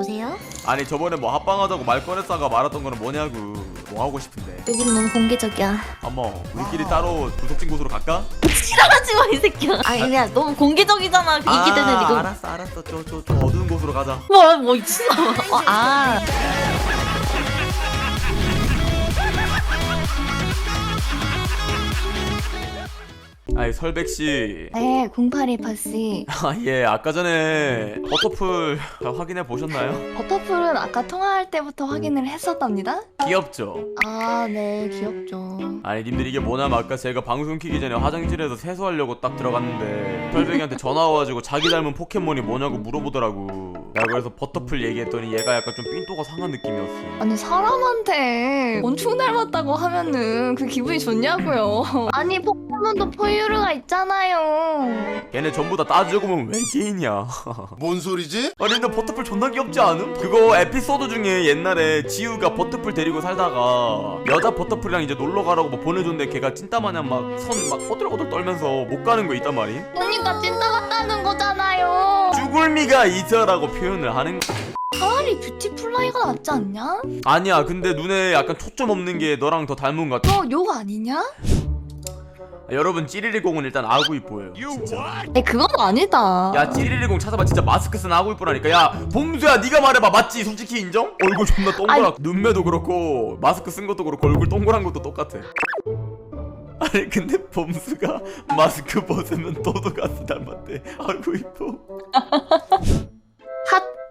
여보세요? 아니 저번에 뭐 합방하자고 말 꺼냈다가 말았던 거는 뭐냐고 뭐 하고 싶은데 여긴 너무 공개적이야. 어머 우리끼리 따로 구석진 곳으로 갈까? 하지 마, 이 새끼야. 아니, 그냥 너무 공개적이잖아. 이게 되는 아, 이거. 알았어 알았어 저 저 저 어두운 곳으로 가자 뭐, 뭐, 미친놈아. 어, 아. 아이 설백 씨 네, 082파씨. 아 예 아까 전에 버터풀 확인해 보셨나요? 버터풀은 아까 통화할 때부터 확인을 했었답니다. 귀엽죠? 아, 네, 귀엽죠. 아니 님들 이게 뭐냐면 아까 제가 방송 키기 전에 화장실에서 세수하려고 딱 들어갔는데 설백이한테 전화 와가지고 자기 닮은 포켓몬이 뭐냐고 물어보더라고 내가 그래서 버터풀 얘기했더니 얘가 약간 좀 삔또가 상한 느낌이었어 아니 사람한테 곤충 닮았다고 하면은 그 기분이 좋냐고요. 아니, 포켓몬도 포유류가 있잖아요. 걔네 전부 다 따지고 보면 외계인이야 뭔 소리지? 아니 근데 버터풀 존나 귀엽지 않음? 그거 에피소드 중에 옛날에 지우가 버터풀 데리고 살다가 여자 버터풀이랑 이제 놀러 가라고 뭐 보내줬는데 걔가 찐따 마냥 막손막 꼬들꼬들 떨면서 못 가는 거 있단 말이 그러니까 찐따 같다는 거잖아요. 쭈굴미가 있어라고 표현을 하는 거 차라리 뷰티플라이가 낫지 않냐? 아니야 근데 눈에 약간 초점 없는 게 너랑 더 닮은 것 같아 너 욕 아니냐? 아, 여러분 찌리리공은 일단 아구 이뻐요. 진짜. 에 그건 아니다. 야 찌리리공 찾아봐. 진짜 마스크 쓴 아구 이뻐라니까. 야 봄수야 네가 말해봐. 맞지? 솔직히 인정? 얼굴 존나 동그랗 눈매도 그렇고 마스크 쓴 것도 그렇고 얼굴 동그란 것도 똑같아. 아니 근데 봄수가 마스크 벗으면 도도가스 닮았대. 아구 이뻐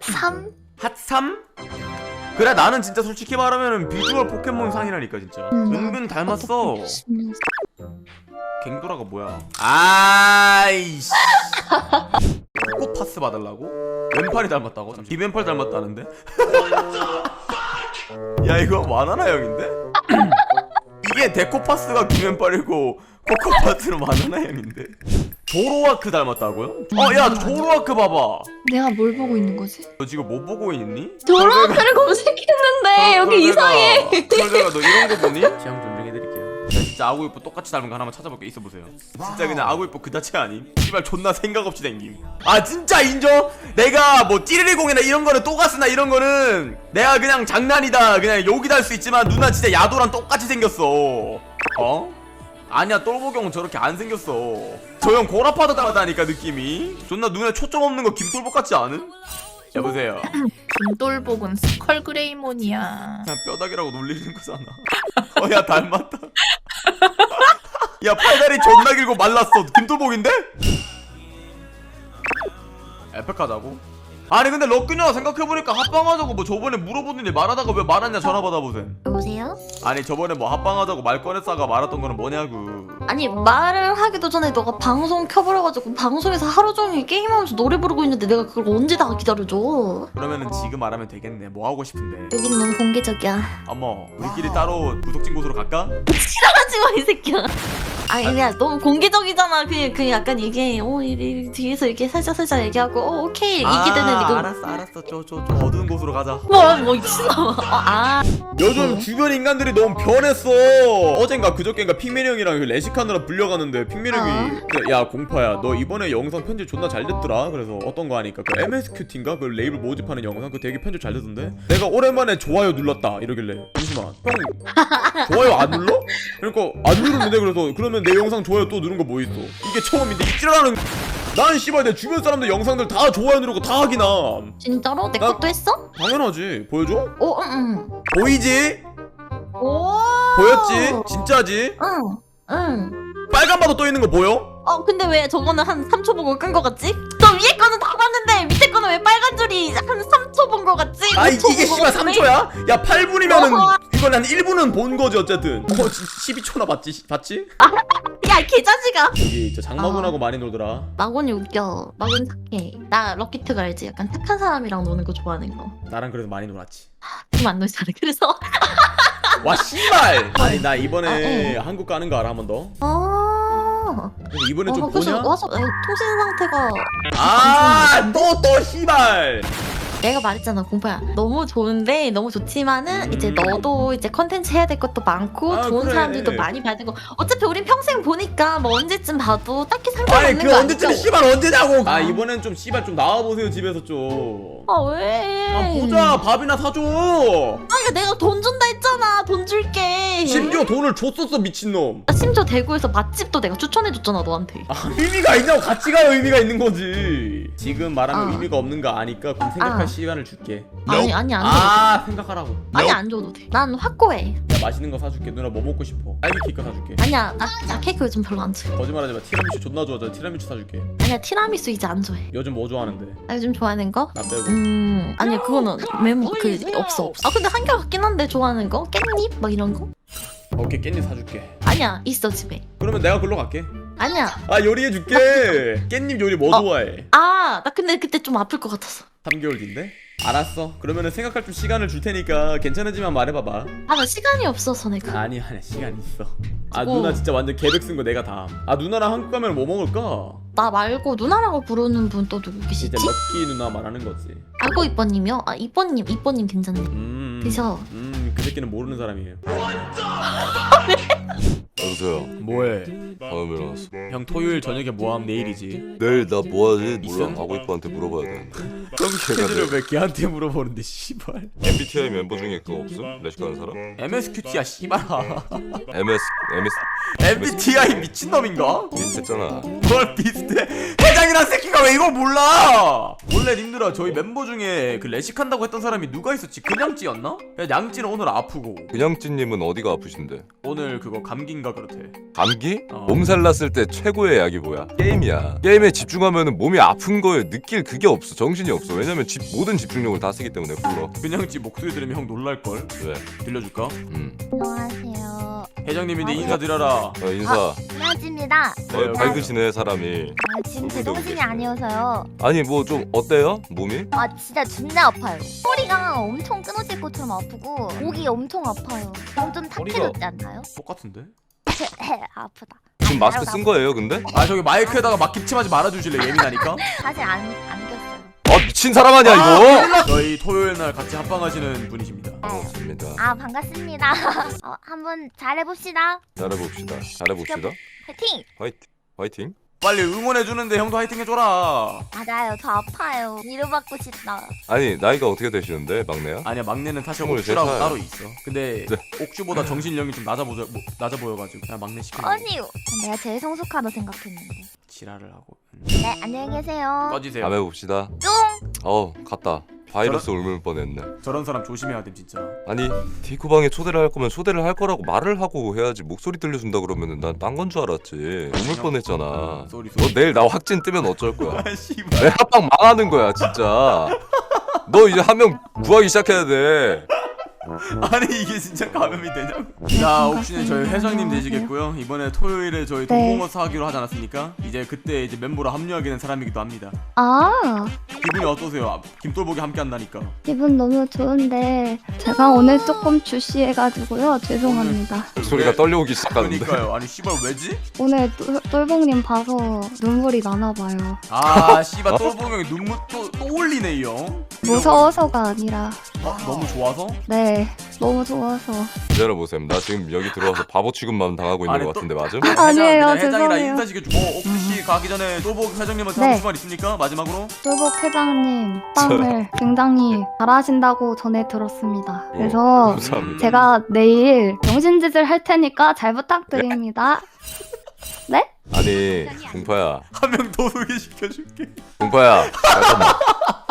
핫3? 핫삼? 그래 나는 진짜 솔직히 말하면 비주얼 포켓몬 상이라니까 진짜. 음. 은근 닮았어 갱도라가 뭐야 아이씨 꽃 파스 받으려고? 왼팔이 닮았다고? 비왼팔 닮았다는데? 야 이거 와나나 형인데? 이게 데코파스가 김왼팔이고 코코파스는 와나나 형인데 조로와크 닮았다고요? 어야 조로와크 봐봐 내가 뭘 보고 있는 거지? 너 지금 뭐 보고 있니? 조로아크를 검색했는데 여기 이상해. 설배가 너 이런 거 보니? 지향 좀 정해드릴게요 자, 진짜 아구이뽀 똑같이 닮은 거 하나만 찾아볼게 있어 보세요 진짜 그냥 아구이뽀 그 자체 아님? 씨발 존나 생각 없이 생김 아 진짜 인정? 내가 뭐 찌르리공이나 이런 거는 또가스나 이런 거는 내가 그냥 장난이다 그냥 욕이다 할 수 있지만 누나 진짜 야도랑 똑같이 생겼어 어? 아니야 똘보경은 저렇게 안 생겼어 저 형 고라파도 닮았다니까 느낌이 존나 눈에 초점 없는 거 김돌복 같지 않은? 여보세요 김돌복은 스컬 그레이몬이야. 그냥 뼈다귀라고 놀리는 거잖아. 어, 야, 닮았다. 야, 팔다리 존나 길고 말랐어. 김돌복인데? 에펙하자고? 아니, 근데 럭키녀가 생각해보니까 합방하자고 뭐 저번에 물어보더니 말하다가 왜 말았냐 전화 받아보셈. 여보세요? 아니, 저번에 뭐 합방하자고 말 꺼냈다가 말았던 거는 뭐냐고. 아니, 말을 하기도 전에 너가 방송 켜버려가지고 방송에서 하루 종일 게임하면서 노래 부르고 있는데 내가 그걸 언제 다 기다려줘? 그러면은 지금 말하면 되겠네. 뭐 하고 싶은데. 여긴 너무 공개적이야. 어머, 우리끼리 따로 구석진 곳으로 갈까? 하지 마, 이 새끼야. 아니, 그냥 너무 공개적이잖아. 그냥, 그 약간 이게, 어, 이, 이, 뒤에서 이렇게 살짝 살짝 얘기하고, 어, 오케이. 이게 되는 이거. 알았어, 알았어. 저, 저, 저 어두운 곳으로 가자. 뭐, 뭐, 미친놈아. 어, 아. 요즘 주변 인간들이 너무 변했어. 어젠가 그저께인가 핑맨 형이랑 그 레시카느라 불려가는데 핑맨 형이 그, 야 공파야 너 이번에 영상 편집 존나 잘 됐더라. 그래서 어떤 거 하니까 그 MSQT인가 그 레이블 모집하는 영상 그 되게 편집 잘 되던데. 내가 오랜만에 좋아요 눌렀다 이러길래 잠시만 형 좋아요 안 눌러? 그러니까 안 누르는데 그래서 그러면 내 영상 좋아요 또 누른 거 뭐 있어? 이게 처음인데 이지랄하는 난 씨발 내 주변 사람들 영상들 다 좋아요 누르고 다 확인함. 진짜로? 내 나- 것도 했어? 당연하지. 보여줘? 오, 응, 응. 보이지? 오. 보였지? 진짜지? 응, 응. 빨간 바도 떠 있는 거 보여? 어, 근데 왜 저거는 한 3초 보고 끈 거 같지? 저 위에 거는 다 봤는데 거는 왜 빨간 줄이 한 3초 본 거 같지? 아 이, 5초 이게 본 씨발 거 같지? 3초야? 야 8분이면은 어허. 이건 한 1분은 본 거지 어쨌든 어 12초나 봤지? 봤지? 야, 개자식아. 여기 저 장마군하고 많이 놀더라 마곤이 웃겨. 마곤 착해. 나 럭키트가 알지? 약간 착한 사람이랑 노는 거 좋아하는 거. 나랑 그래도 많이 놀았지 좀안 놀잖아. 그래서. 와 씨발! 아니 나 이번에 아, 응. 한국 가는 거 알아 한 번 더? 어. 근데 이번에 좀 어, 그래서 보냐? 와서 아니, 통신 상태가 아 또 또 씨발! 내가 말했잖아 공파야. 너무 좋은데 너무 좋지만은 이제 너도 이제 컨텐츠 해야 될 것도 많고 아, 좋은 그래. 사람들도 많이 봐야 되고. 어차피 우린 평생 보니까 뭐 언제쯤 봐도 딱히 아니 상관없는 그거 언제쯤 아니죠? 씨발 언제냐고 아 이번엔 좀 씨발 좀 나와보세요 집에서 좀아 아 왜? 보자. 밥이나 사줘. 아니 내가 돈 준다 했잖아. 돈 줄게. 심지어 돈을 줬었어 미친놈. 아, 심지어 대구에서 맛집도 내가 추천해줬잖아 너한테. 아, 의미가 있냐고 같이 가야 의미가 있는 거지. 지금 말하면 아. 의미가 없는 거 아니까 그럼 생각할 아. 시간을 줄게. 아니 아니 안 줘도 돼. 아 생각하라고. 아니 안 줘도 돼 난 확고해. 야 맛있는 거 사줄게. 누나 뭐 먹고 싶어? 딸기 케이크 사줄게. 아니야 나, 나 케이크 요즘 별로 안 좋아해. 거짓말하지 마. 티라미슈 존나 좋아하잖아. 티라미슈 사줄게. 아니야 티라미수 이제 안 좋아해. 요즘 뭐 좋아하는데? 나 요즘 좋아하는 거? 나 빼고. 음 아니 그거는 메모 그 없어 없어. 아 근데 한결 같긴 한데 좋아하는 거? 깻잎? 막 이런 거? 오케이 깻잎 사줄게. 아니야 있어 집에. 그러면 내가 글로 갈게. 아니야. 아 요리해줄게. 깻잎 요리 뭐 어. 좋아해? 아 나 근데 그때 좀 아플 것 같았어 3개월 뒤인데? 알았어 그러면은 생각할 좀 시간을 줄 테니까 괜찮은지만 말해봐봐 아 나 시간이 없어서 내가 아니 아니 시간 있어 아 어. 누나 진짜 완전 계획 쓴 거 내가 다아 누나랑 한국 가면 뭐 먹을까? 나 말고 누나라고 부르는 분 또 누구 계시지? 진짜 럭키 누나 말하는 거지 알고 이뻐님이요? 아 이뻐님 이뻐님 괜찮네 음 그죠? 음그 새끼는 모르는 사람이에요 여보세요 뭐해 다음에 일어났어 형 토요일 저녁에 뭐함 내일이지 내일 나 뭐하지? 있음? 몰라 가고 이뻐한테 물어봐야 되는데 형 스케줄을 왜 걔한테 물어보는데 씨발 MBTI 멤버 중에 그거 없음? 레식 가는 사람? MSQT야 씨발아 MS MS MBTI 미친놈인가? 비슷했잖아 뭘 비슷해? 회장이란 새끼가 왜 이걸 몰라? 원래 님들아 저희 멤버 중에 그 레식한다고 했던 사람이 누가 있었지? 그냥찌였나? 야, 양찌는 오늘 아프고 그냥 찐님은 어디가 아프신데? 오늘 그거 감기인가 그렇대 감기? 어. 몸살 났을 때 최고의 약이 뭐야? 게임이야 게임에 집중하면 몸이 아픈 거에 느낄 그게 없어 정신이 없어 왜냐면 집, 모든 집중력을 다 쓰기 때문에 불러 그냥찌 목소리 들으면 형 놀랄 걸? 왜? 들려줄까? 음. 안녕하세요. 회장님인데 인사드려라 어, 인사 안녕하십니다. 어, 밝으시네 사람이 아, 지금 제정신이 아니어서요. 아니 뭐 좀 어때요? 몸이? 아 진짜 존나 아파요. 허리가 엄청 끊어질 것처럼 아프고 목이 엄청 아파요. 점점 탁해졌지 않나요? 똑같은데? 아프다. 지금 마스크 쓴 거예요 근데? 아 저기 마이크에다가 막 기침하지 말아주실래 예민하니까? 사실 안, 안 꼈어요. 아 미친 사람 아니야 이거? 저희 토요일 날 같이 합방하시는 분이십니다 반갑습니다 아 반갑습니다. 어, 한번 잘해봅시다. 잘해봅시다 잘해봅시다 화이팅! 화이팅 화이팅 빨리 응원해주는데 형도 화이팅 해줘라 맞아요. 저 아파요. 위로받고 싶다. 아니 나이가 어떻게 되시는데 막내야? 아니야 막내는 사실 스물세 옥주라고 살. 따로 있어 근데 네. 옥주보다 정신력이 좀 낮아 보여 뭐, 낮아 보여가지고 그냥 막내 시켜 아니 내가 제일 성숙하다 생각했는데. 지랄을 하고 음. 네 안녕히 계세요. 꺼지세요 다음에 봅시다 쫑! 어 갔다 바이러스 옮을 뻔했네. 저런 사람 조심해야 돼 진짜. 아니 디코방에 초대를 할 거면 초대를 할 거라고 말을 하고 해야지 목소리 들려준다 그러면은 난 딴 건 줄 알았지. 옮을 뻔했잖아. 쏘리 너 쏘리. 내일 나 확진 뜨면 어쩔 거야? 아 씨발. 내 합방 망하는 거야 진짜. 너 이제 한 명 구하기 시작해야 돼. 아니 이게 진짜 감염이 되냐고. 자 옥신은 저희 회장님 되시겠고요. 이번에 토요일에 저희 동공어사 하기로 하지 않았습니까? 이제 그때 이제 멤버로 합류하게 된 사람이기도 합니다. 아, 기분이 어떠세요? 아, 김돌복이 함께 한다니까 기분 너무 좋은데 제가 오늘 조금 주시해가지고요. 죄송합니다. 목소리가 왜? 떨려오기 시작하는데 그러니까요 아니 씨발 왜지? 오늘 똘- 똘봉님 봐서 눈물이 나나봐요. 아 씨발 똘복이 형이 눈물 또, 또 올리네 이 형 무서워서가 아니라 어? 너무 좋아서? 네, 너무 좋아서. 기다려보세요 나 지금 여기 들어와서 바보 취급만 당하고 있는 아니, 것 또- 같은데 맞음? 아니에요, 그냥 회장이랑 죄송해요. 인사시켜주고 어, 옥수씨 가기 전에 똘복 회장님한테 네. 하고 싶은 말 있습니까? 마지막으로? 똘복 회장님 빵을 굉장히 잘하신다고 전해 들었습니다. 그래서 감사합니다 제가 내일 명신짓을 할 테니까 잘 부탁드립니다. 네? 아니 공파야 한 명 더 소개시켜줄게 공파야 잠깐만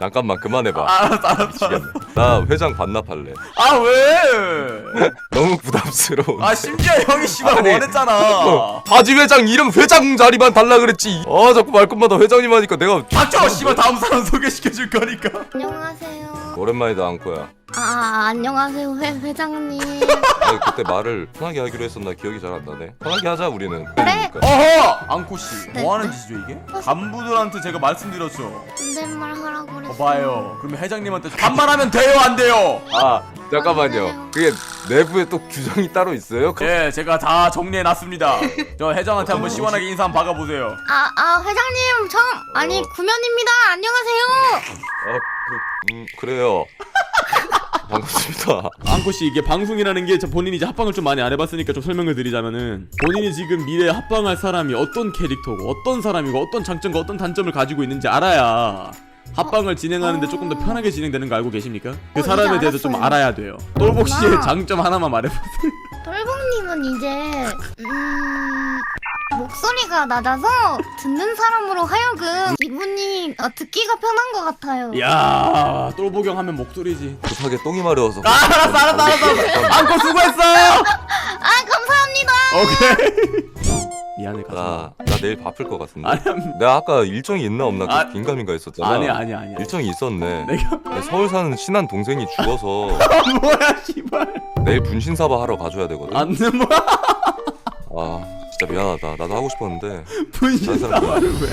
잠깐만 그만해봐 알았어 알았어 알았어 나 회장 반납할래 아 왜? 너무 부담스러워 아 심지어 형이 씨발 아니, 원했잖아 바지 회장 이름 회장 자리만 달라 그랬지 아 자꾸 말끝마다 회장님 하니까 내가 닥쳐 씨발 다음 사람 소개시켜 줄 거니까 안녕하세요. 오랜만이다 앙코야 아 안녕하세요 회, 회장님. 아니 그때 말을 편하게 하기로 했었나 기억이 잘 안 나네 편하게 하자 우리는 네. 그러니까. 어허! 앙코 씨 네, 뭐 하는 네. 짓이죠 이게? 간부들한테 제가 말씀드렸죠 존댓말 하라고 그랬어요. 봐봐요 그러면 회장님한테 반말하면 돼요 안 돼요? 아 잠깐만요 그게 내부에 또 규정이 따로 있어요? 그- 예 제가 다 정리해 놨습니다 저 회장한테 한번 시원하게 인사 한번 박아 보세요 아, 아, 회장님, 정, 아니, 구면입니다. 안녕하세요. 아, 그 음 그래요. 반갑습니다. 앙코 씨 이게 방송이라는 게저 본인이 이제 합방을 좀 많이 안 해봤으니까 좀 설명을 드리자면은 본인이 지금 미래에 합방할 사람이 어떤 캐릭터고 어떤 사람이고 어떤 장점과 어떤 단점을 가지고 있는지 알아야 합방을 진행하는데 어. 조금 더 편하게 진행되는 거 알고 계십니까? 그 어, 사람에 이제 대해서 좀 알았어요. 알아야 돼요. 똘복 씨의 그렇구나. 장점 하나만 말해보세요. 똘봉님은 이제 음... 목소리가 낮아서 듣는 사람으로 하여금 기분이 어, 듣기가 편한 것 같아요. 야 똘복 형 하면 목소리지. 급하게 똥이 마려워서. 아, 알았어 알았어 알았어. 앙코 수고했어. 아 감사합니다. 오케이. 미안해 가자. 나, 나 내일 바쁠 것 같은데. 아니 내가 아까 일정이 있나 없나 그 아, 긴가민가 했었잖아. 아니야 아니야 아니야. 일정이 있었네. 내가 내 서울 사는 친한 동생이 죽어서 뭐야 씨발. 내일 분신 사바 하러 가줘야 되거든. 안는 뭐야 아 진짜 미안하다. 나도 하고 싶었는데. 분신 사람 사과를 왜?